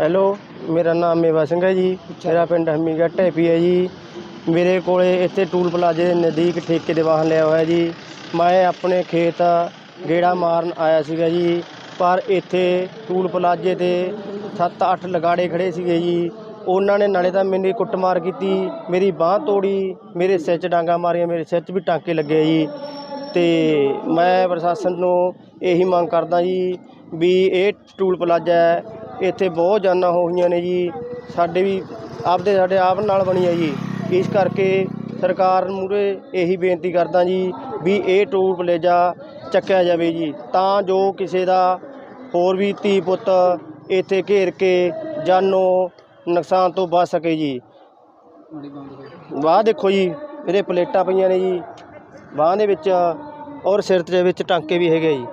Hello, ਮੇਰਾ ਨਾਮ ਮੇਵਾ ਸਿੰਘ ਹੈ ਜੀ। ਮੇਰਾ ਪਿੰਡ ਹਮੀਗਾ ਢੈਪੀ ਹੈ ਜੀ। ਮੇਰੇ ਕੋਲੇ ਇੱਥੇ ਟੂਲ ਪਲਾਜ਼ੇ ਦੇ ਨਜ਼ਦੀਕ ਠੇਕੇ ਦੇ ਵਾਹਨ ਲਿਆ ਹੋਇਆ ਜੀ। ਮੈਂ ਆਪਣੇ ਖੇਤ ਗੇੜਾ ਮਾਰਨ ਆਇਆ ਸੀਗਾ ਜੀ। ਪਰ ਇੱਥੇ ਟੂਲ ਪਲਾਜ਼ੇ ਤੇ 7-8 ਲਗਾੜੇ ਖੜੇ ਸੀਗੇ ਜੀ। ਉਹਨਾਂ ਨੇ ਨਾਲੇ ਤਾਂ ਮੇਰੀ ਕੁੱਟਮਾਰ ਕੀਤੀ, ਮੇਰੀ ਬਾਹ ਤੋੜੀ, ਮੇਰੇ ਸਿਰ 'ਚ ਡਾਂਗਾ ਮਾਰੀਆਂ, ਮੇਰੇ ਸਿਰ 'ਚ ਵੀ ਟਾਂਕੇ ਲੱਗੇ ਜੀ। ਤੇ ਮੈਂ ਪ੍ਰਸ਼ਾਸਨ ਨੂੰ ਇਹੀ ਮੰਗ ਕਰਦਾ ਜੀ ਵੀ ਇਹ ਟੂਲ ਪਲਾਜ਼ਾ ਇੱਥੇ ਬਹੁਤ ਜਾਨਾਂ ਹੋ ਗਈਆਂ ਨੇ ਜੀ। ਸਾਡੇ ਵੀ ਆਪਦੇ ਸਾਡੇ ਆਪ ਨਾਲ ਬਣੀ ਆ ਜੀ। ਇਸ ਕਰਕੇ ਸਰਕਾਰ ਮੂਹਰੇ ਇਹੀ ਬੇਨਤੀ ਕਰਦਾ ਜੀ ਵੀ ਇਹ ਟੂਲ ਪਲੇਜਾ ਚੱਕਿਆ ਜਾਵੇ ਜੀ। ਤਾਂ ਜੋ ਕਿਸੇ ਦਾ ਹੋਰ ਵੀ ਧੀ ਪੁੱਤ ਇੱਥੇ ਘੇਰ ਕੇ ਜਾਨੋਂ ਨੁਕਸਾਨ ਤੋਂ ਬਚ ਸਕੇ ਜੀ। ਵਾਹ ਦੇਖੋ ਜੀ, ਇਹਦੇ ਪਲੇਟਾਂ ਪਈਆਂ ਨੇ ਜੀ। ਬਾਹ ਦੇ ਵਿੱਚ ਔਰ ਸਿਰ ਦੇ ਵਿੱਚ ਟਾਂਕੇ ਵੀ ਹੈਗੇ ਜੀ।